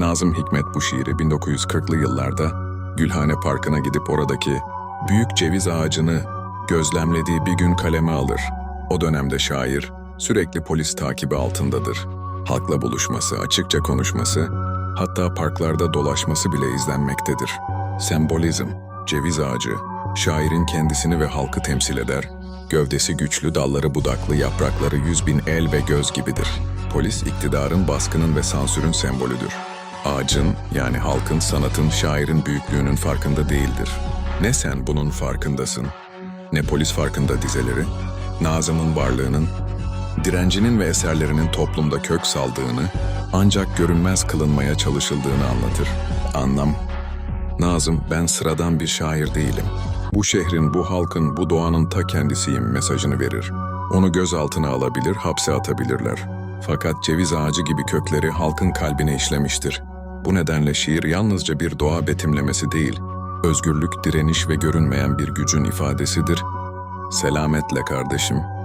Nazım Hikmet bu şiiri 1940'lı yıllarda Gülhane Parkı'na gidip oradaki büyük ceviz ağacını gözlemlediği bir gün kaleme alır. O dönemde şair sürekli polis takibi altındadır. Halkla buluşması, açıkça konuşması, hatta parklarda dolaşması bile izlenmektedir. Sembolizm, ceviz ağacı, şairin kendisini ve halkı temsil eder. Gövdesi güçlü, dalları budaklı, yaprakları yüz bin el ve göz gibidir. Polis, iktidarın, baskının ve sansürün sembolüdür. Ağacın, yani halkın, sanatın, şairin büyüklüğünün farkında değildir. Ne sen bunun farkındasın, ne polis farkında dizeleri, Nazım'ın varlığının, direncinin ve eserlerinin toplumda kök saldığını, ancak görünmez kılınmaya çalışıldığını anlatır. Anlam, Nazım, ben sıradan bir şair değilim. Bu şehrin, bu halkın, bu doğanın ta kendisiyim mesajını verir. Onu gözaltına alabilir, hapse atabilirler. Fakat ceviz ağacı gibi kökleri halkın kalbine işlemiştir. Bu nedenle şiir yalnızca bir doğa betimlemesi değil, özgürlük, direniş ve görünmeyen bir gücün ifadesidir. Selametle kardeşim.